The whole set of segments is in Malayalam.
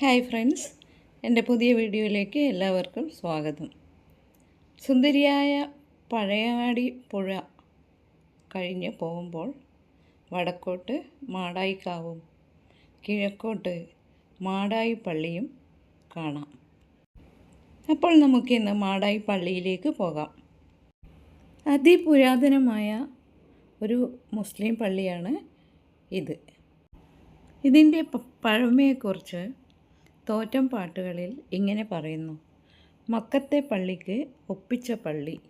Hi friends. എന്റെ പുതിയ വീഡിയോയിലേക്ക് എല്ലാവർക്കും സ്വാഗതം. സുന്ദരിയായ പഴയവാടി പുഴ കഴിഞ്ഞ് പോകുമ്പോൾ വടക്കോട്ട് മാടായിക്കാവും കിഴക്കോട്ട് മാടായി പള്ളിയും കാണാം. അപ്പോൾ നമുക്ക് ഇന്ന് മാടായി പള്ളിയിലേക്ക് പോകാം. അതിപുരാതനമായ ഒരു മുസ്ലിം പള്ളിയാണ് ഇത്. ഇതിന്റെ പഴമയെക്കുറിച്ച് തോറ്റം പാട്ടുകളിൽ ഇങ്ങനെ പറയുന്നു. മക്കത്തെ പള്ളിക്ക് ഒപ്പിച്ച പള്ളി.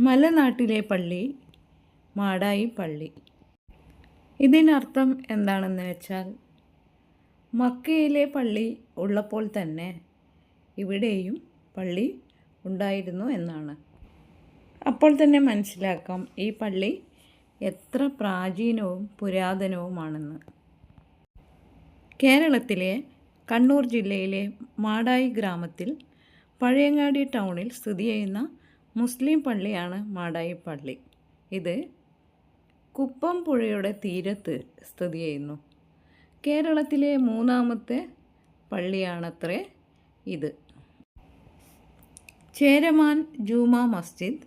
മലനാട്ടിലെ പള്ളി മാടായി പള്ളി. ഇതിനർത്ഥം എന്താണെന്ന് വെച്ചാൽ മക്കയിലെ പള്ളി ഉള്ളപ്പോൾ തന്നെ ഇവിടെയും പള്ളി ഉണ്ടായിരുന്നു എന്നാണ്. അപ്പോൾ തന്നെ മനസ്സിലാക്കാം ഈ പള്ളി എത്ര പ്രാചീനവും പുരാതനവുമാണെന്ന്. കേരളത്തിലെ കണ്ണൂർ ജില്ലയിലെ മാടായി ഗ്രാമത്തിൽ പഴയങ്ങാടി ടൗണിൽ സ്ഥിതി ചെയ്യുന്ന മുസ്ലിം പള്ളിയാണ് മാടായി പള്ളി. ഇത് കുപ്പം പുഴയുടെ തീരത്ത് സ്ഥിതി ചെയ്യുന്നു. കേരളത്തിലെ മൂന്നാമത്തെ പള്ളിയാണത്രേ ഇത്. ചേരമാൻ ജൂമ മസ്ജിദ്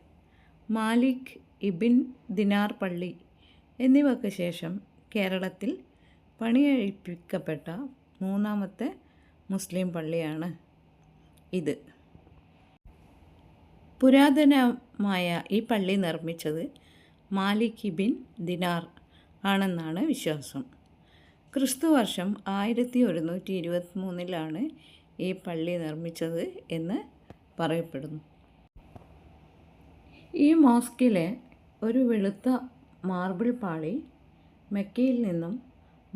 മാലിക് ഇബിൻ ദിനാർ പള്ളി എന്നിവയ്ക്ക് ശേഷം കേരളത്തിൽ പണികഴിപ്പിക്കപ്പെട്ട മൂന്നാമത്തെ മുസ്ലിം പള്ളിയാണ് ഇത്. പുരാതനമായ ഈ പള്ളി നിർമ്മിച്ചത് മാലിക് ബിൻ ദിനാർ ആണെന്നാണ് വിശ്വാസം. ക്രിസ്തു വർഷം ആയിരത്തി ഒരുന്നൂറ്റി ഇരുപത്തി മൂന്നിലാണ് ഈ പള്ളി നിർമ്മിച്ചത് എന്ന് പറയപ്പെടുന്നു. ഈ മോസ്കിലെ ഒരു വെളുത്ത മാർബിൾ പാളി മെക്കയിൽ നിന്നും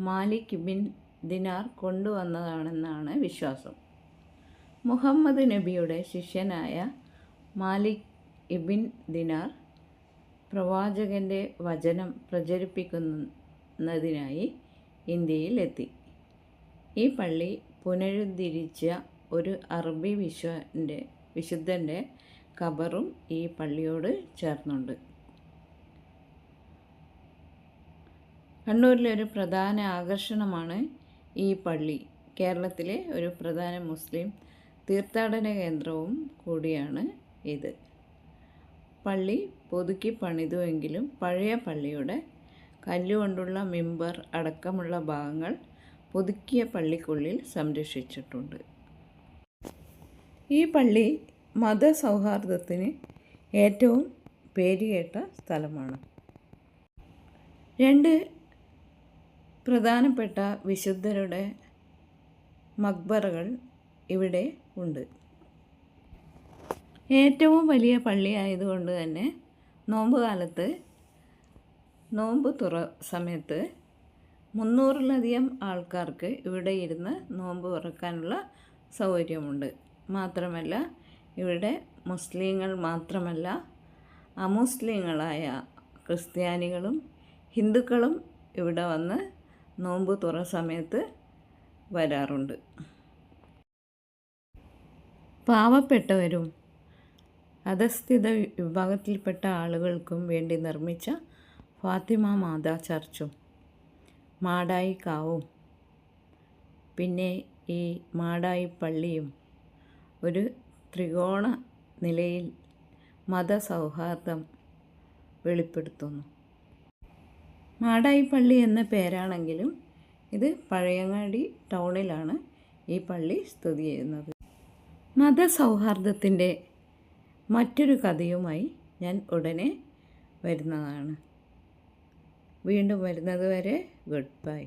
മാലിക് ബിൻ ദിനാർ കൊണ്ടുവന്നതാണെന്നാണ് വിശ്വാസം. മുഹമ്മദ് നബിയുടെ ശിഷ്യനായ മാലിക് ഇബിൻ ദിനാർ പ്രവാചകന്റെ വചനം പ്രചരിപ്പിക്കുന്നതിനായി ഇന്ത്യയിലെത്തി ഈ പള്ളി പുനരുദ്ധരിച്ച ഒരു അറബി വിശ്വന്റെ വിശുദ്ധന്റെ ഖബറും ഈ പള്ളിയോട് ചേർന്നുണ്ട്. കണ്ണൂരിലെ ഒരു പ്രധാന ആകർഷണമാണ് ഈ പള്ളി കേരളത്തിലെ ഒരു പ്രധാന മുസ്ലിം തീർത്ഥാടന കേന്ദ്രവും കൂടിയാണ് ഇത്. പള്ളി പുതുക്കി പണിതുവെങ്കിലും പഴയ പള്ളിയുടെ കല്ലുകൊണ്ടുള്ള മിമ്പർ അടക്കമുള്ള ഭാഗങ്ങൾ പുതുക്കിയ പള്ളിക്കുള്ളിൽ സംരക്ഷിച്ചിട്ടുണ്ട്. ഈ പള്ളി മതസൗഹാർദ്ദത്തിന് ഏറ്റവും പേരുകേട്ട സ്ഥലമാണ്. രണ്ട് പ്രധാനപ്പെട്ട വിശുദ്ധരുടെ മക്ബറകൾ ഇവിടെ ഉണ്ട്. ഏറ്റവും വലിയ പള്ളി ആയതുകൊണ്ട് തന്നെ നോമ്പ് കാലത്ത് നോമ്പ് തുറ സമയത്ത് മുന്നൂറിലധികം ആൾക്കാർക്ക് ഇവിടെ ഇരുന്ന് നോമ്പ് തുറക്കാനുള്ള സൗകര്യമുണ്ട്. മാത്രമല്ല ഇവിടെ മുസ്ലിങ്ങൾ മാത്രമല്ല അമുസ്ലിങ്ങളായ ക്രിസ്ത്യാനികളും ഹിന്ദുക്കളും ഇവിടെ വന്ന് നോമ്പ് തുറ സമയത്ത് വരാറുണ്ട്. പാവപ്പെട്ടവരും അധസ്ഥിത വിഭാഗത്തിൽപ്പെട്ട ആളുകൾക്കും വേണ്ടി നിർമ്മിച്ച ഫാത്തിമ മാതാ ചർച്ചും മാടായി കാവും പിന്നെ ഈ മാടായി പള്ളിയും ഒരു ത്രികോണ നിലയിൽ മതസൗഹാർദ്ദം വെളിപ്പെടുത്തുന്നു. മാടായി പള്ളി എന്ന പേരാണെങ്കിലും ഇത് പഴയങ്ങാടി ടൗണിലാണ് ഈ പള്ളി സ്ഥിതി ചെയ്യുന്നത്. മതസൗഹാർദ്ദത്തിന്റെ മറ്റൊരു കഥയുമായി ഞാൻ ഉടനെ വരുന്നതാണ്. വീണ്ടും വരുന്നത് വരെ ഗുഡ് ബൈ.